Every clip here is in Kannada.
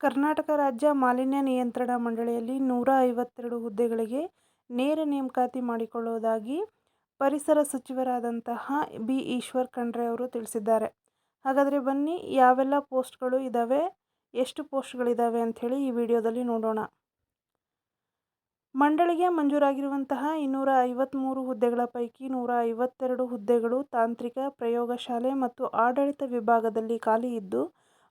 ಕರ್ನಾಟಕ ರಾಜ್ಯ ಮಾಲಿನ್ಯ ನಿಯಂತ್ರಣ ಮಂಡಳಿಯಲ್ಲಿ ನೂರ ಐವತ್ತೆರಡು ಹುದ್ದೆಗಳಿಗೆ ನೇರ ನೇಮಕಾತಿ ಮಾಡಿಕೊಳ್ಳುವುದಾಗಿ ಪರಿಸರ ಸಚಿವರಾದಂತಹ ಬಿ ಈಶ್ವರ್ ಖಂಡ್ರೆ ಅವರು ತಿಳಿಸಿದ್ದಾರೆ. ಹಾಗಾದರೆ ಬನ್ನಿ, ಯಾವೆಲ್ಲ ಪೋಸ್ಟ್ಗಳು ಇದ್ದಾವೆ ಎಷ್ಟು ಪೋಸ್ಟ್ಗಳಿದ್ದಾವೆ ಅಂಥೇಳಿ ಈ ವಿಡಿಯೋದಲ್ಲಿ ನೋಡೋಣ. ಮಂಡಳಿಗೆ ಮಂಜೂರಾಗಿರುವಂತಹ ಇನ್ನೂರ ಐವತ್ತ್ಮೂರು ಹುದ್ದೆಗಳ ಪೈಕಿ ನೂರ ಐವತ್ತೆರಡು ಹುದ್ದೆಗಳು ತಾಂತ್ರಿಕ ಪ್ರಯೋಗಶಾಲೆ ಮತ್ತು ಆಡಳಿತ ವಿಭಾಗದಲ್ಲಿ ಖಾಲಿ ಇದ್ದು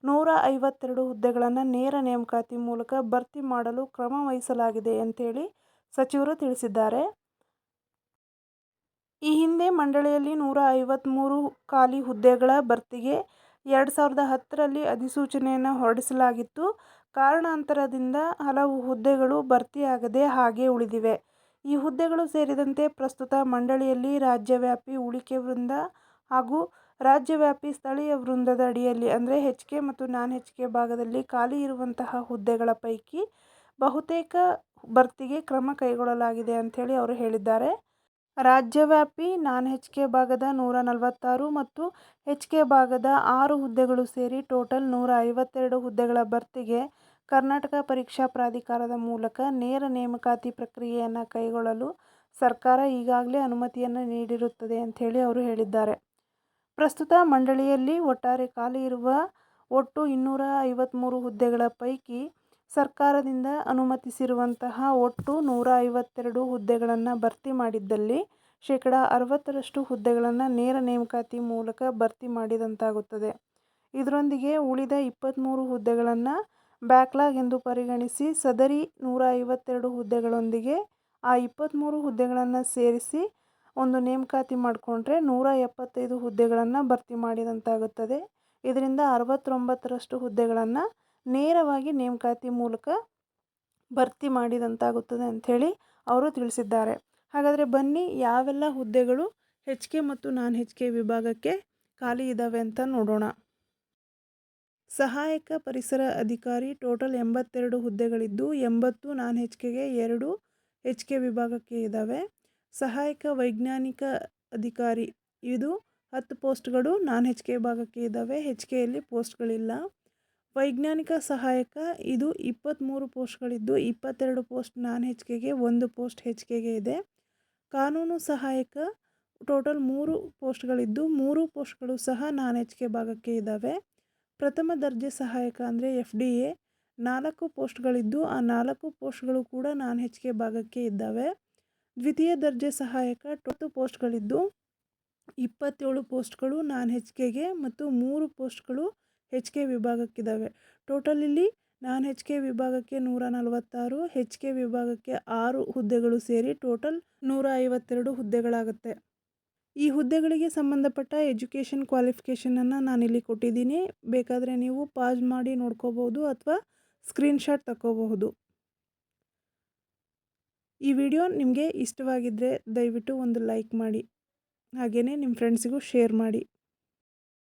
ನೂರ ಐವತ್ತೆರಡು ಹುದ್ದೆಗಳನ್ನು ನೇರ ನೇಮಕಾತಿ ಮೂಲಕ ಭರ್ತಿ ಮಾಡಲು ಕ್ರಮ ವಹಿಸಲಾಗಿದೆ ಅಂತೇಳಿ ಸಚಿವರು ತಿಳಿಸಿದ್ದಾರೆ. ಈ ಹಿಂದೆ ಮಂಡಳಿಯಲ್ಲಿ ನೂರ ಐವತ್ತ್ಮೂರು ಖಾಲಿ ಹುದ್ದೆಗಳ ಭರ್ತಿಗೆ ಎರಡು ಸಾವಿರದ ಹತ್ತರಲ್ಲಿ ಅಧಿಸೂಚನೆಯನ್ನು ಹೊರಡಿಸಲಾಗಿತ್ತು. ಕಾರಣಾಂತರದಿಂದ ಹಲವು ಹುದ್ದೆಗಳು ಭರ್ತಿಯಾಗದೆ ಹಾಗೆ ಉಳಿದಿವೆ. ಈ ಹುದ್ದೆಗಳು ಸೇರಿದಂತೆ ಪ್ರಸ್ತುತ ಮಂಡಳಿಯಲ್ಲಿ ರಾಜ್ಯವ್ಯಾಪಿ ಉಳಿಕೆ ವೃಂದ ಹಾಗೂ ರಾಜ್ಯವ್ಯಾಪಿ ಸ್ಥಳೀಯ ವೃಂದದ ಅಡಿಯಲ್ಲಿ ಅಂದರೆ ಹೆಚ್ ಕೆ ಮತ್ತು ನಾನ್ ಹೆಚ್ ಕೆ ಭಾಗದಲ್ಲಿ ಖಾಲಿ ಇರುವಂತಹ ಹುದ್ದೆಗಳ ಪೈಕಿ ಬಹುತೇಕ ಭರ್ತಿಗೆ ಕ್ರಮ ಕೈಗೊಳ್ಳಲಾಗಿದೆ ಅಂಥೇಳಿ ಅವರು ಹೇಳಿದ್ದಾರೆ. ರಾಜ್ಯವ್ಯಾಪಿ ನಾನ್ ಹೆಚ್ ಕೆ ಭಾಗದ ನೂರ ನಲವತ್ತಾರು ಮತ್ತು ಹೆಚ್ ಕೆ ಭಾಗದ ಆರು ಹುದ್ದೆಗಳು ಸೇರಿ ಟೋಟಲ್ ನೂರ ಐವತ್ತೆರಡು ಹುದ್ದೆಗಳ ಭರ್ತಿಗೆ ಕರ್ನಾಟಕ ಪರೀಕ್ಷಾ ಪ್ರಾಧಿಕಾರದ ಮೂಲಕ ನೇರ ನೇಮಕಾತಿ ಪ್ರಕ್ರಿಯೆಯನ್ನು ಕೈಗೊಳ್ಳಲು ಸರ್ಕಾರ ಈಗಾಗಲೇ ಅನುಮತಿಯನ್ನು ನೀಡಿರುತ್ತದೆ ಅಂಥೇಳಿ ಅವರು ಹೇಳಿದ್ದಾರೆ. ಪ್ರಸ್ತುತ ಮಂಡಳಿಯಲ್ಲಿ ಒಟ್ಟಾರೆ ಖಾಲಿ ಇರುವ ಒಟ್ಟು ಇನ್ನೂರ ಐವತ್ತ್ಮೂರು ಹುದ್ದೆಗಳ ಪೈಕಿ ಸರ್ಕಾರದಿಂದ ಅನುಮತಿಸಿರುವಂತಹ ಒಟ್ಟು ನೂರ ಐವತ್ತೆರಡು ಹುದ್ದೆಗಳನ್ನು ಭರ್ತಿ ಮಾಡಿದ್ದಲ್ಲಿ ಶೇಕಡ ಅರವತ್ತರಷ್ಟು ಹುದ್ದೆಗಳನ್ನು ನೇರ ನೇಮಕಾತಿ ಮೂಲಕ ಭರ್ತಿ ಮಾಡಿದಂತಾಗುತ್ತದೆ. ಇದರೊಂದಿಗೆ ಉಳಿದ ಇಪ್ಪತ್ತ್ಮೂರು ಹುದ್ದೆಗಳನ್ನು ಬ್ಯಾಕ್ಲಾಗ್ ಎಂದು ಪರಿಗಣಿಸಿ ಸದರಿ ನೂರ ಐವತ್ತೆರಡು ಹುದ್ದೆಗಳೊಂದಿಗೆ ಆ ಇಪ್ಪತ್ತ್ಮೂರು ಹುದ್ದೆಗಳನ್ನು ಸೇರಿಸಿ ಒಂದು ನೇಮಕಾತಿ ಮಾಡಿಕೊಂಡ್ರೆ ನೂರ ಎಪ್ಪತ್ತೈದು ಹುದ್ದೆಗಳನ್ನು ಭರ್ತಿ ಮಾಡಿದಂತಾಗುತ್ತದೆ. ಇದರಿಂದ ಅರವತ್ತೊಂಬತ್ತರಷ್ಟು ಹುದ್ದೆಗಳನ್ನು ನೇರವಾಗಿ ನೇಮಕಾತಿ ಮೂಲಕ ಭರ್ತಿ ಮಾಡಿದಂತಾಗುತ್ತದೆ ಅಂಥೇಳಿ ಅವರು ತಿಳಿಸಿದ್ದಾರೆ. ಹಾಗಾದರೆ ಬನ್ನಿ, ಯಾವೆಲ್ಲ ಹುದ್ದೆಗಳು ಹೆಚ್ ಕೆ ಮತ್ತು ನಾನ್ ಹೆಚ್ ಕೆ ವಿಭಾಗಕ್ಕೆ ಖಾಲಿ ಇದ್ದಾವೆ ಅಂತ ನೋಡೋಣ. ಸಹಾಯಕ ಪರಿಸರ ಅಧಿಕಾರಿ ಟೋಟಲ್ ಎಂಬತ್ತೆರಡು ಹುದ್ದೆಗಳಿದ್ದು, ಎಂಬತ್ತು ನಾನ್ ಹೆಚ್ ಕೆಗೆ ಎರಡು ಹೆಚ್ ಕೆ ವಿಭಾಗಕ್ಕೆ ಇದ್ದಾವೆ ಸಹಾಯಕ, ವೈಜ್ಞಾನಿಕ ಅಧಿಕಾರಿ ಇದು ಹತ್ತು ಪೋಸ್ಟ್ಗಳು ನಾನ್ ಹೆಚ್ ಕೆ ಭಾಗಕ್ಕೆ ಇದ್ದಾವೆ ಹೆಚ್ ಕೆಯಲ್ಲಿ ಪೋಸ್ಟ್ಗಳಿಲ್ಲ. ವೈಜ್ಞಾನಿಕ ಸಹಾಯಕ ಇದು ಇಪ್ಪತ್ತ್ಮೂರು ಪೋಸ್ಟ್ಗಳಿದ್ದು, ಇಪ್ಪತ್ತೆರಡು ಪೋಸ್ಟ್ ನಾನ್ ಹೆಚ್ ಕೆಗೆ ಒಂದು ಪೋಸ್ಟ್ ಹೆಚ್ ಕೆಗೆ ಇದೆ. ಕಾನೂನು ಸಹಾಯಕ ಟೋಟಲ್ ಮೂರು ಪೋಸ್ಟ್ಗಳಿದ್ದು, ಮೂರು ಪೋಸ್ಟ್ಗಳು ಸಹ ನಾನ್ ಹೆಚ್ ಕೆ ಭಾಗಕ್ಕೆ ಇದ್ದಾವೆ. ಪ್ರಥಮ ದರ್ಜೆ ಸಹಾಯಕ ಅಂದರೆ ಎಫ್ ಡಿ ಎ. ನಾಲ್ಕು ಪೋಸ್ಟ್ಗಳಿದ್ದು, ಆ ನಾಲ್ಕು ಪೋಸ್ಟ್ಗಳು ಕೂಡ ನಾನ್ ಹೆಚ್ ಕೆ ಭಾಗಕ್ಕೆ ಇದ್ದಾವೆ. ದ್ವಿತೀಯ ದರ್ಜೆ ಸಹಾಯಕ ಟೊತ್ತು ಪೋಸ್ಟ್ಗಳಿದ್ದು, ಇಪ್ಪತ್ತೇಳು ಪೋಸ್ಟ್ಗಳು ನಾನ್ ಹೆಚ್ ಕೆಗೆ ಮತ್ತು ಮೂರು ಪೋಸ್ಟ್ಗಳು ಹೆಚ್ ಕೆ ವಿಭಾಗಕ್ಕಿದ್ದಾವೆ ಟೋಟಲ್ ಇಲ್ಲಿ ನಾನ್ ಹೆಚ್ ಕೆ ವಿಭಾಗಕ್ಕೆ ನೂರ ನಲವತ್ತಾರು ಹೆಚ್ ಕೆ ವಿಭಾಗಕ್ಕೆ ಆರು ಹುದ್ದೆಗಳು ಸೇರಿ ಟೋಟಲ್ ನೂರ ಐವತ್ತೆರಡು ಹುದ್ದೆಗಳಾಗುತ್ತೆ. ಈ ಹುದ್ದೆಗಳಿಗೆ ಸಂಬಂಧಪಟ್ಟ ಎಜುಕೇಷನ್ ಕ್ವಾಲಿಫಿಕೇಷನನ್ನು ನಾನಿಲ್ಲಿ ಕೊಟ್ಟಿದ್ದೀನಿ. ಬೇಕಾದರೆ ನೀವು ಪಾಸ್ ಮಾಡಿ ನೋಡ್ಕೋಬೋದು ಅಥವಾ ಸ್ಕ್ರೀನ್ಶಾಟ್ ತಗೋಬಹುದು ಈ ವಿಡಿಯೋ ನಿಮಗೆ ಇಷ್ಟವಾಗಿದ್ದರೆ ದಯವಿಟ್ಟು ಒಂದು ಲೈಕ್ ಮಾಡಿ. ಹಾಗೆಯೇ ನಿಮ್ಮ ಫ್ರೆಂಡ್ಸಿಗೂ ಶೇರ್ ಮಾಡಿ.